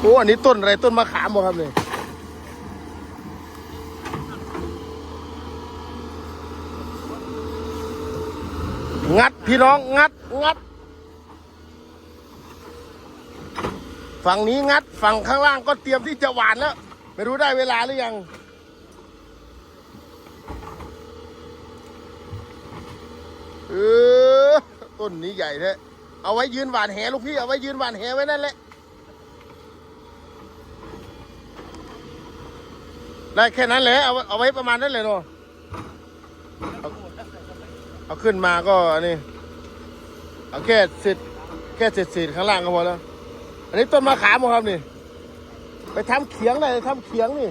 โอ้อันนี้ต้นอะไรต้นมะขามบ่ครับเนี่ยงัดพี่น้องงัดงัด ฝั่งนี้งัดฝั่งข้างล่างก็เตรียมที่จะหวานแล้ว ไม่รู้ได้เวลาหรือยังเออต้นนี้ใหญ่แท้เอาไว้ยืนหวานแหลูกพี่เอาไว้ยืนหวานแหไว้นั่นแหละ ได้แค่นั้นแหละเอาเอาไว้ประมาณนั้นเลยเนาะเอาเอาขึ้นมาก็อันนี้เอาแค่เสร็จแค่เสร็จเสร็จข้างล่างก็พอแล้ว อันนี้ต้นมะขามครับนี่ ไปทำเขียงเลยทำเขียงนี่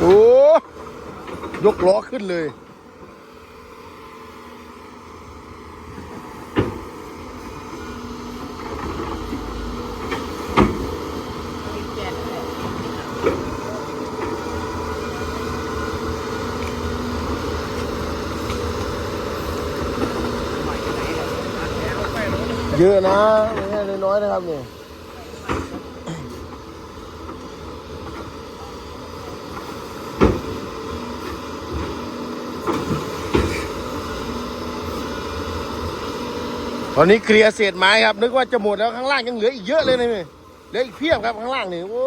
โอ้ ยกล้อขึ้นเลย เยอะนะ ไม่ใช่น้อยๆนะครับเนี่ย ตอนนี้เคลียร์เศษไม้ครับ นึกว่าจะหมดแล้วข้างล่างยังเหลืออีกเยอะเลยนะนี่เหลืออีกเพียบครับข้างล่างนี่โอ้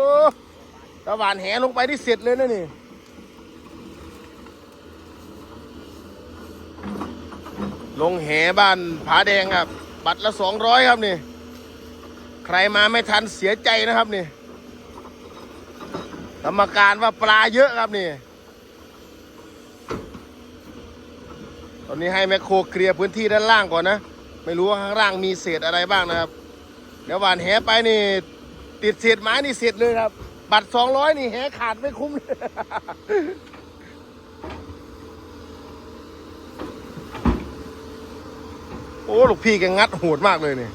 ตะหวานแหลงไปที่เสร็จเลยนะนี่ลงแหบ้านผาแดงครับ บัตรละสองร้อยครับนี่ ใครมาไม่ทันเสียใจนะครับนี่กรรมการว่าปลาเยอะครับนี่ ตอนนี้ให้แมคโครเคลียร์พื้นที่ด้านล่างก่อนนะ ไม่รู้ว่าข้างล่างมีเศษอะไรบ้างนะครับ เดี๋ยวหวานแหไปนี่ติดเศษไม้นี่เสร็จเลยครับ บัตรสองร้อยนี่แหขาดไม่คุ้มเลยโอ้ลูกพี่แกงัดโหดมากเลยเนี่ย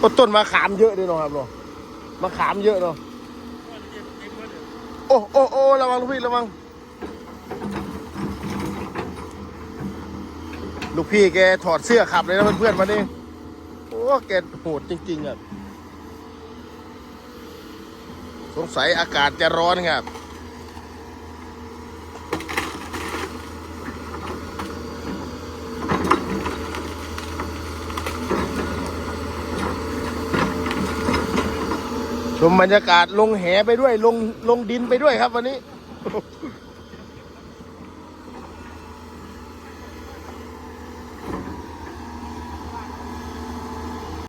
ก็ต้นมะขามเยอะด้วยเนาะครับเนาะมะขามเยอะเนาะ โอ้โอ้โอ้ระวังลูกพี่ระวัง ลูกพี่แกถอดเสื้อขับเลยนะเพื่อนๆวันนี้โอ้แกโหดจริงๆอะสงสัยอากาศจะร้อนครับ ชมบรรยากาศลงแหไปด้วยลงลงดินไปด้วยครับวันนี้